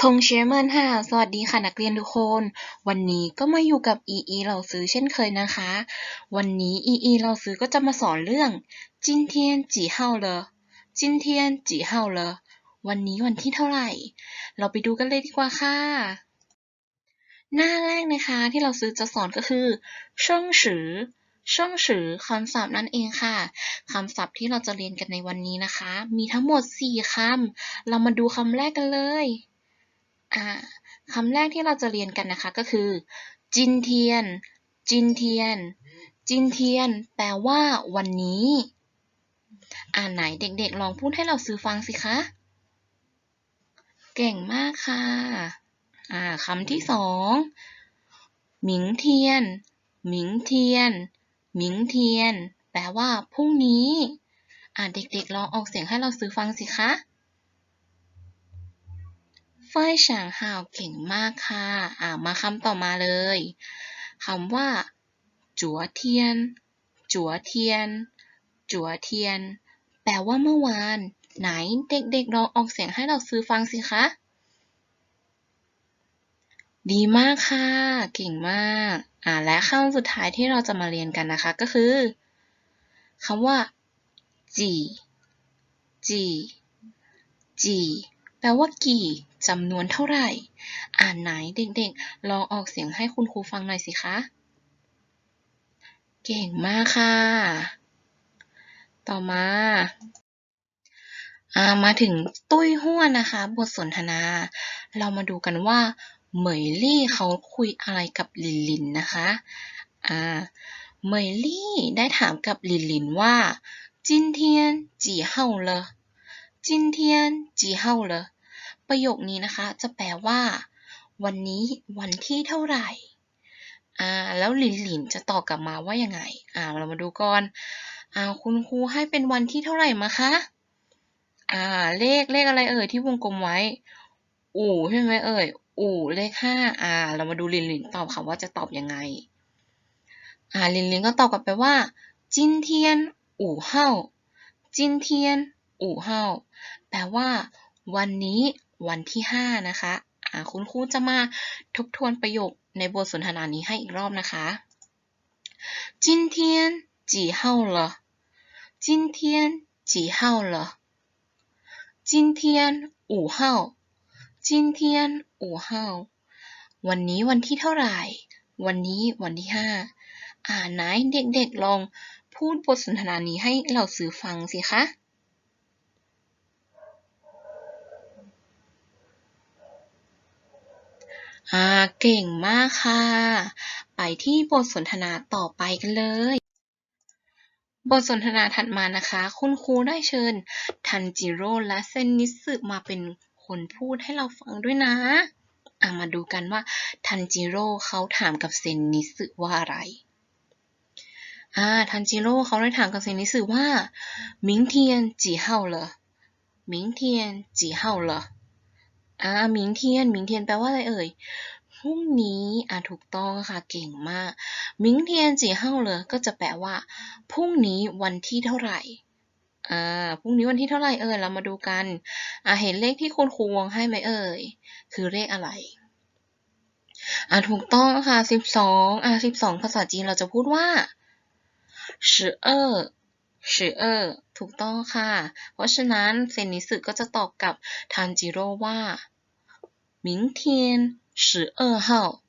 ธงเชียร์หมื่นห้า สวัสดีค่ะนักเรียนทุกคน วันนี้ก็มาอยู่กับอีอีเราซื้อเช่นเคยนะคะ วันนี้อีอีเราซื้อก็จะมาสอนเรื่องจินเทียนจีเฮาเลอจินเทียนจีเฮาเลอวันนี้วันที่เท่าไหร่ เราไปดูกันเลยดีกว่าค่ะ หน้าแรกนะคะที่เราซื้อจะสอนก็คือช่องสือช่องสือคำศัพท์นั่นเองค่ะ คำศัพท์ที่เราจะเรียนกันในวันนี้นะคะ มีทั้งหมด 4 คำ เรามาดูคำแรกกันเลย อ่าคำแรกที่เราจะเรียนกันนะคะก็คือ จินเทียน จินเทียน จินเทียน แปลว่า วันนี้ อ่านไหนเด็กๆ ลองพูดให้เราซื้อฟังสิคะ เก่งมากค่ะ อ่าคำที่สองหมิงเทียน หมิงเทียน หมิงเทียน แปลว่า พรุ่งนี้ อ่าเด็กๆ ลองออกเสียงให้เราซื้อฟังสิคะ ฝ้ายฉางห่าวเก่งมากค่ะ อ่ามาคำต่อมาเลยคำว่าจัวเทียน จัวเทียน จัวเทียน แปลว่าเมื่อวาน ไหนเด็กๆลองออกเสียงให้เราซื้อฟังสิคะ ดีมากค่ะ เก่งมาก อ่าและคำสุดท้ายที่เราจะมาเรียนกันนะคะก็คือคำว่าจีจีจี แปลว่ากี่จำนวนเท่าไหร่ อ่านไหนเด็กๆ ลองออกเสียงให้คุณครูฟังหน่อยสิคะ เก่งมากค่ะ ต่อมา อ่า มาถึงตุ้ยหัวนะคะ บทสนทนา เรามาดูกันว่า เหมยลี่เขาคุยอะไรกับหลินหลินนะคะ อ่า เหมยลี่ได้ถามกับหลินหลินว่า今天几号了今天几号了 ประโยคนี้นะคะ จะแปลว่า วันนี้วันที่เท่าไหร่อ่าแล้วหลินหลินจะตอบกลับมาว่ายังไงอ่าเรามาดูก่อนอ่าคุณครูให้เป็นวันที่เท่าไหร่มาคะอ่าเลขเลขอะไรเอ่ยที่วงกลมไว้ อู่ใช่ไหมเอ่ยอู่เลขห้าอ่า เรามาดูลินหลินตอบค่ะว่าจะตอบยังไง อ่าลินหลินก็ตอบกลับไปว่า จินเทียน อู่เฮาจินเทียน อู่เฮาแปลว่า วันนี้ วันที่ห้านะคะ อ่า คุณครูจะมาทบทวนประโยคในบทสนทนานี้ให้อีกรอบนะคะ今天几号了今天几号了今天五号今天五号วันนี้วันที่เท่าไหร่ วันนี้วันที่ห้า อ่าไหนเด็กๆลองพูดบทสนทนานี้ให้เราสื่อฟังสิคะ อ่า เก่งมากค่ะ ไปที่บทสนทนาต่อไปกันเลย บทสนทนาถัดมานะคะ คุณครูได้เชิญ ทันจิโร่และเซนนิสึมาเป็นคนพูดให้เราฟังด้วยนะ อ่ามาดูกันว่า ทันจิโร่เขาถามกับเซนนิสึว่าอะไร อ่า ทันจิโร่เขาได้ถามกับเซนนิสึว่า明天几号了明天几号了 อ่าหมิงเทียนหมิงเทียนแปลว่าอะไรเอ่ยพรุ่งนี้อ่าถูกต้องค่ะเก่งมากหมิงเทียนจีเฮาเลยก็จะแปลว่าพรุ่งนี้วันที่เท่าไหร่อ่าพรุ่งนี้วันที่เท่าไหร่เอ่ยเรามาดูกันอ่าเห็นเลขที่คุณครูวงให้ไหมเอ่ยคือเลขอะไรอ่าถูกต้องค่ะสิบสองอ่าสิบสองภาษาจีนเราจะพูดว่าสิบเออสิบเออถูกต้องค่ะ เพราะฉะนั้นเซนิสึก็จะตอบกับทันจิโร่ว่า 明天十二号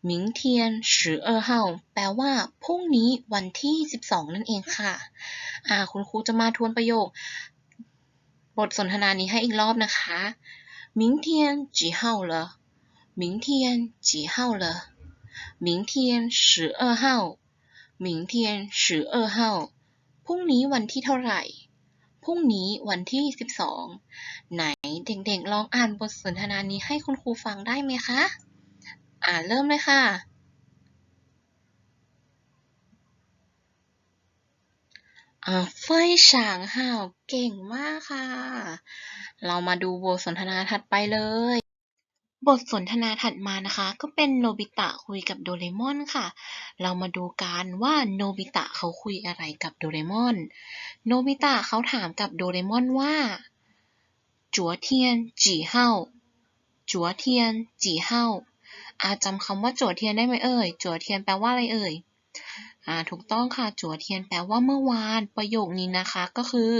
明天十二号แปลว่าพรุ่งนี้วันที่ 12 นั่นเองค่ะ อ่า คุณครูจะมาทวนประโยค บทสนทนานี้ให้อีกรอบนะคะ明天几号了明天几号了明天十二号明天十二号พรุ่งนี้วันที่เท่าไหร่ พรุ่งนี้วันที่สิบสองไหนเด็กๆลองอ่านบทสนทนานี้ให้คุณครูฟังได้ไหมคะ อ่านเริ่มเลยค่ะ อ่าเฟยฉางห่าวเก่งมากค่ะ เรามาดูบทสนทนาถัดไปเลย บทสนทนาถัดมานะคะ ก็เป็นโนบิตะคุยกับโดเรมอนค่ะ เรามาดูกันว่าโนบิตะเขาคุยอะไรกับโดเรมอน โนบิตะเขาถามกับโดเรมอนว่าจัวเทียนจีเฮาจัวเทียนจีเฮาอาจำคำว่าจัวเทียนได้ไหมเอ่ยจัวเทียนแปลว่าอะไรเอ่ยอ่าถูกต้องค่ะจัวเทียนแปลว่าเมื่อวานประโยคนี้นะคะก็คือ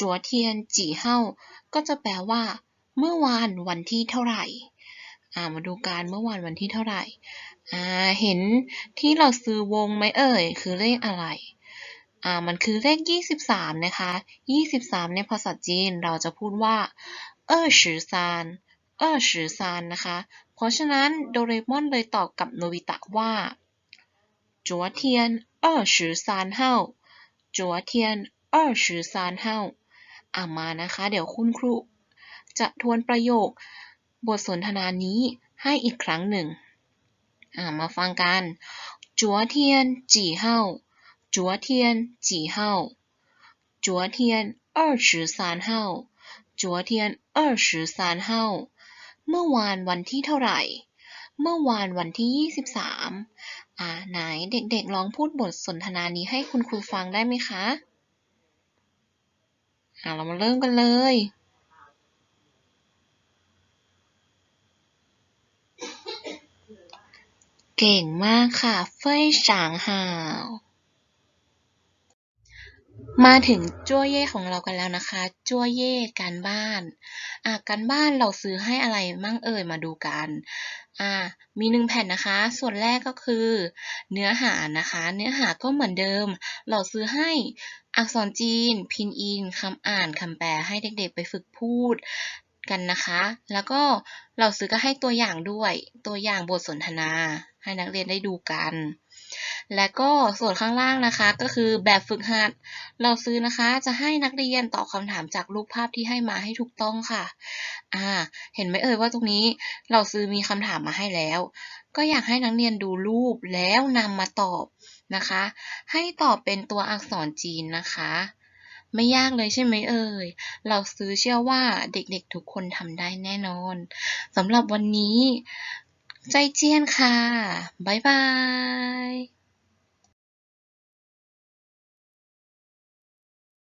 จัวเทียนจีเฮาก็จะแปลว่า เมื่อวานวันที่เท่าไหร่่ามาดูการเมื่อวานวันที่เท่าไหร่อ่าเห็นที่เราซื้อวงไหมเอ่ย คือเลขอะไรอ่ามันคือเลข 23 นะคะ 23 ในภาษาจีนเราจะพูดว่าเออฉือซานเออฉือซานนะคะ เพราะฉะนั้นโดเรมอนเลยตอบกับโนบิตะว่าจัวเทียนเออฉือซานเฮาจัวเทียนเออฉือซานเฮาอ่ามานะคะ เดี๋ยวคุณครูจะทวนประโยค บทสนทนานี้ให้อีกครั้งหนึ่ง อ่า มาฟังกัน昨天几号昨天几号昨天二十三号昨天二十三号เมื่อวานวันที่เท่าไหร่ เมื่อวานวันที่ 23 อ่า ไหนเด็กๆ ลองพูดบทสนทนานี้ให้คุณครูฟังได้ไหมคะ อ่า เรามาเริ่มกันเลย เก่งมากค่ะ เฟยฉางหาว มาถึงจั่วเย่ของเรากันแล้วนะคะ จั่วเย่การบ้าน อะการบ้านเราซื้อให้อะไรมั่งเอ่ยมาดูกัน อ่ามีหนึ่งแผ่นนะคะ ส่วนแรกก็คือ เนื้อหานะคะ เนื้อหาก็เหมือนเดิม เราซื้อให้อักษรจีน พินอินคำอ่านคำแปลให้เด็กๆไปฝึกพูด กันนะคะ แล้วก็เราซื้อก็ให้ตัวอย่างด้วย ตัวอย่างบทสนทนา ให้นักเรียนได้ดูกัน และก็ส่วนข้างล่างนะคะ ก็คือแบบฝึกหัด เราซื้อนะคะ จะให้นักเรียนตอบคำถามจากรูปภาพที่ให้มาให้ถูกต้องค่ะ อ่า เห็นไหมเอ่ยว่าตรงนี้เราซื้อมีคำถามมาให้แล้ว ก็อยากให้นักเรียนดูรูปแล้วนำมาตอบนะคะ ให้ตอบเป็นตัวอักษรจีนนะคะ ไม่ยากเลยใช่ไหมเอ่ย เราซื้อเชื่อว่าเด็กๆทุกคนทำได้แน่นอนสำหรับวันนี้ ใจเจียนค่ะ บ๊ายบาย